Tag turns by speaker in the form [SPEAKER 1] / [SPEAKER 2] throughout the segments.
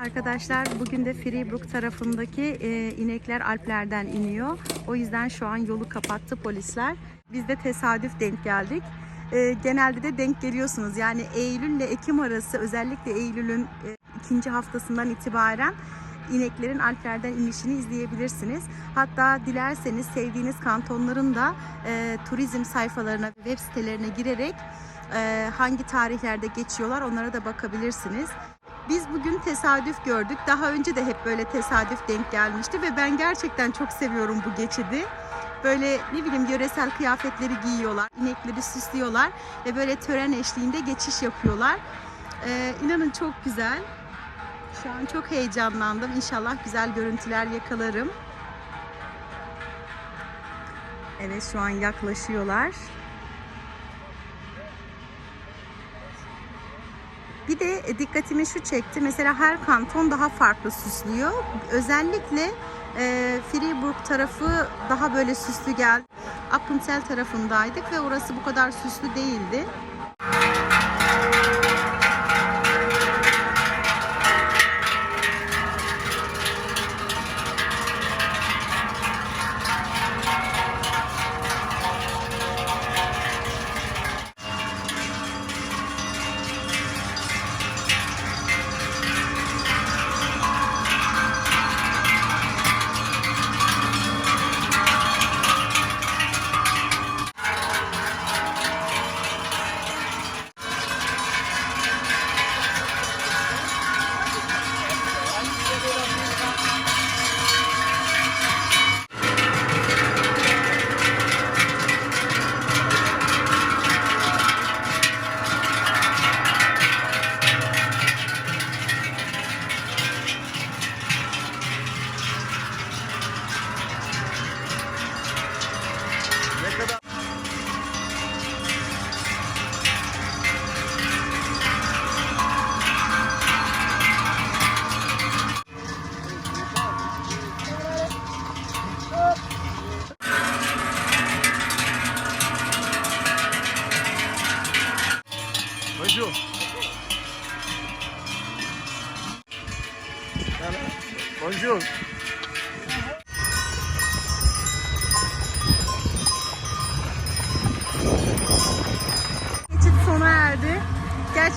[SPEAKER 1] Arkadaşlar bugün de Freebrook tarafındaki e, inekler Alplerden iniyor. O yüzden şu an yolu kapattı polisler. Biz de tesadüf denk geldik. E, genelde de denk geliyorsunuz. Yani Eylül ile Ekim arası özellikle Eylül'ün e, ikinci haftasından itibaren ineklerin Alplerden inişini izleyebilirsiniz. Hatta dilerseniz sevdiğiniz kantonların da e, turizm sayfalarına, web sitelerine girerek e, hangi tarihlerde geçiyorlar onlara da bakabilirsiniz. Biz bugün tesadüf gördük. Daha önce de hep böyle tesadüf denk gelmişti ve ben gerçekten çok seviyorum bu geçidi. Böyle ne bileyim yöresel kıyafetleri giyiyorlar, inekleri süslüyorlar ve böyle tören eşliğinde geçiş yapıyorlar. Ee, inanın çok güzel. Şu an çok heyecanlandım. İnşallah güzel görüntüler yakalarım. Evet şu an yaklaşıyorlar. Bir de e, dikkatimi şu çekti. Mesela her kanton daha farklı süslüyor. Özellikle e, Fribourg tarafı daha böyle süslü geldi. Appenzell tarafındaydık ve orası bu kadar süslü değildi.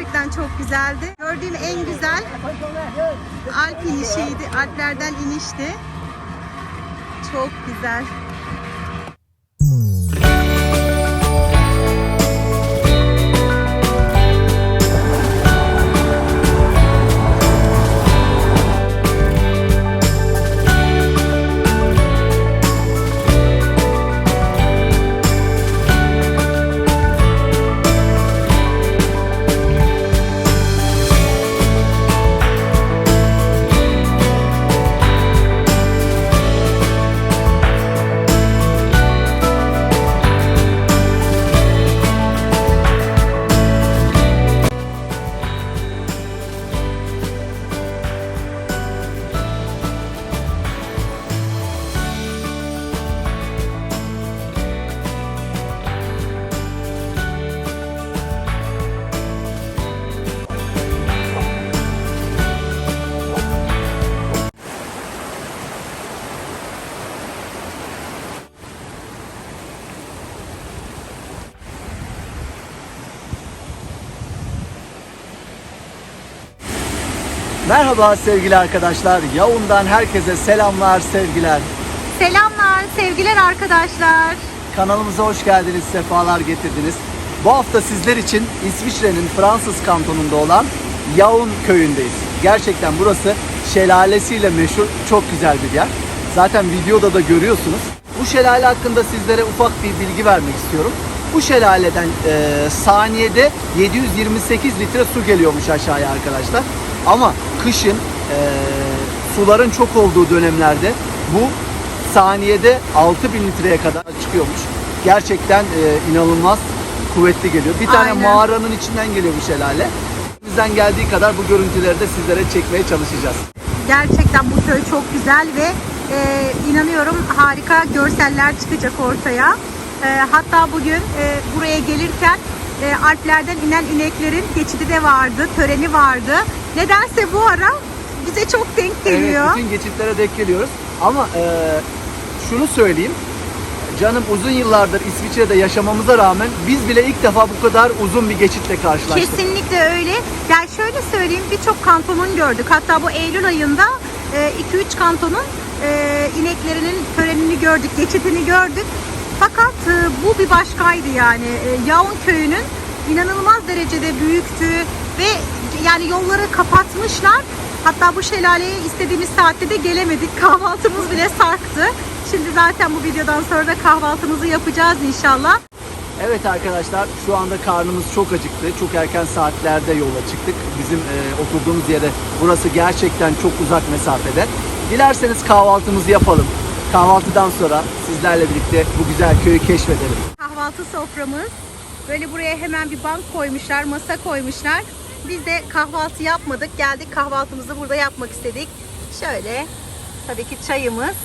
[SPEAKER 1] Gerçekten çok güzeldi. Gördüğüm en güzel Alp inişiydi. Alplerden inişti. Çok güzel.
[SPEAKER 2] Merhaba sevgili arkadaşlar. Yavun'dan herkese selamlar, sevgiler.
[SPEAKER 1] Selamlar, sevgiler arkadaşlar.
[SPEAKER 2] Kanalımıza hoş geldiniz, sefalar getirdiniz. Bu hafta sizler için İsviçre'nin Fransız kantonunda olan Yavun köyündeyiz. Gerçekten burası şelalesiyle meşhur, çok güzel bir yer. Zaten videoda da görüyorsunuz. Bu şelale hakkında sizlere ufak bir bilgi vermek istiyorum. Bu şelaleden e, saniyede 728 litre su geliyormuş aşağıya arkadaşlar. Ama kışın e, suların çok olduğu dönemlerde bu saniyede 6000 litreye kadar çıkıyormuş. Gerçekten e, inanılmaz kuvvetli geliyor. Bir tane
[SPEAKER 1] Aynen.
[SPEAKER 2] mağaranın içinden geliyor bu şelale. Bizden geldiği kadar bu görüntüleri de sizlere çekmeye çalışacağız.
[SPEAKER 1] Gerçekten bu köy çok güzel ve e, inanıyorum harika görseller çıkacak ortaya. E, hatta bugün e, buraya gelirken e, Alplerden inen ineklerin geçidi de vardı, töreni vardı. Nedense bu ara bize çok denk
[SPEAKER 2] Evet,
[SPEAKER 1] geliyor.
[SPEAKER 2] bütün geçitlere denk geliyoruz. Ama e, şunu söyleyeyim. Canım uzun yıllardır İsviçre'de yaşamamıza rağmen biz bile ilk defa bu kadar uzun bir geçitle karşılaştık.
[SPEAKER 1] Kesinlikle öyle. Yani şöyle söyleyeyim birçok kantonun gördük. Hatta bu Eylül ayında 2-3 kantonun e, ineklerinin törenini gördük, geçitini gördük. Fakat e, bu bir başkaydı yani. E, Yaun köyünün inanılmaz derecede büyüktü ve yani yolları kapatmışlar. Hatta bu şelaleye istediğimiz saatte de gelemedik. Kahvaltımız bile sarktı. Şimdi zaten bu videodan sonra da kahvaltımızı yapacağız inşallah.
[SPEAKER 2] Evet arkadaşlar şu anda karnımız çok acıktı. Çok erken saatlerde yola çıktık. Bizim e, oturduğumuz yere burası gerçekten çok uzak mesafede. Dilerseniz kahvaltımızı yapalım. Kahvaltıdan sonra sizlerle birlikte bu güzel köyü keşfedelim.
[SPEAKER 1] Kahvaltı soframız. Böyle buraya hemen bir bank koymuşlar, masa koymuşlar. Biz de kahvaltı yapmadık. Geldik kahvaltımızı burada yapmak istedik. Şöyle tabii ki çayımız.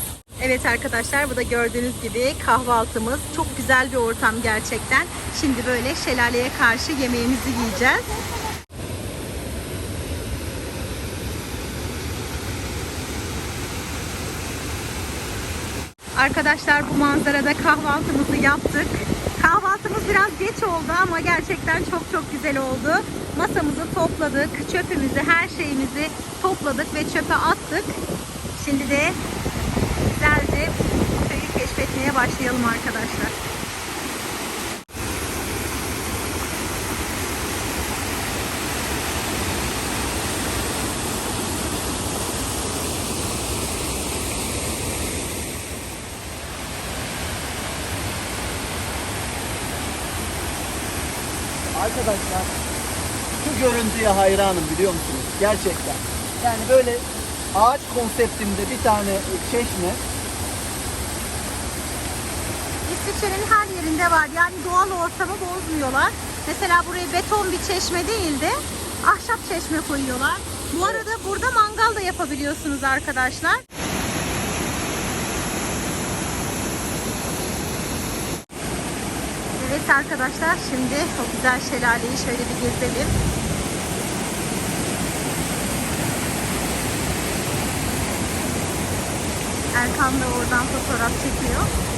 [SPEAKER 1] Evet arkadaşlar bu da gördüğünüz gibi kahvaltımız. Çok güzel bir ortam gerçekten. Şimdi böyle şelaleye karşı yemeğimizi yiyeceğiz. Arkadaşlar bu manzarada kahvaltımızı yaptık. Kahvaltımız biraz geç oldu ama gerçekten çok çok güzel oldu. Masamızı topladık, çöpümüzü, her şeyimizi topladık ve çöpe attık. Şimdi de güzelce köyü keşfetmeye başlayalım arkadaşlar.
[SPEAKER 2] Arkadaşlar şu görüntüye hayranım biliyor musunuz? Gerçekten. Yani böyle ağaç konseptinde bir tane çeşme
[SPEAKER 1] İsviçre'nin her yerinde var. Yani doğal ortamı bozmuyorlar. Mesela buraya beton bir çeşme değil de ahşap çeşme koyuyorlar. Bu arada burada mangal da yapabiliyorsunuz arkadaşlar. Evet arkadaşlar şimdi o güzel şelaleyi şöyle bir gezelim. Erkan da oradan fotoğraf çekiyor.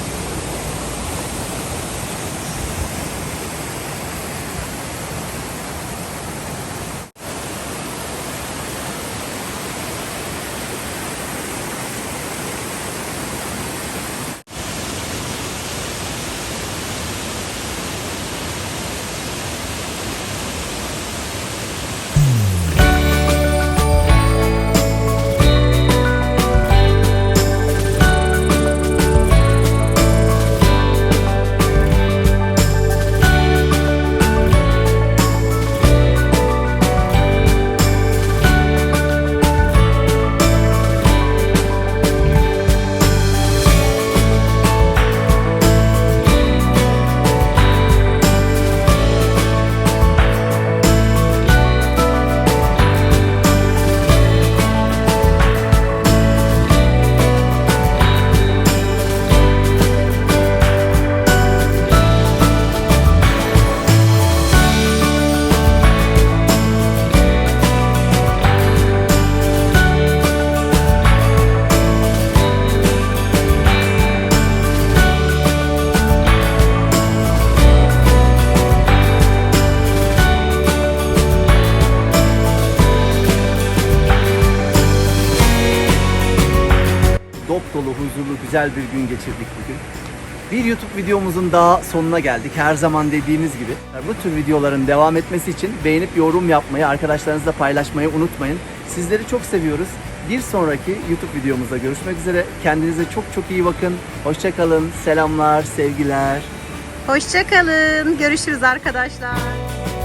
[SPEAKER 2] Güzel bir gün geçirdik bugün. Bir YouTube videomuzun daha sonuna geldik. Her zaman dediğimiz gibi. Bu tür videoların devam etmesi için beğenip yorum yapmayı, arkadaşlarınızla paylaşmayı unutmayın. Sizleri çok seviyoruz. Bir sonraki YouTube videomuzda görüşmek üzere. Kendinize çok çok iyi bakın. Hoşçakalın. Selamlar, sevgiler.
[SPEAKER 1] Hoşçakalın. Görüşürüz arkadaşlar.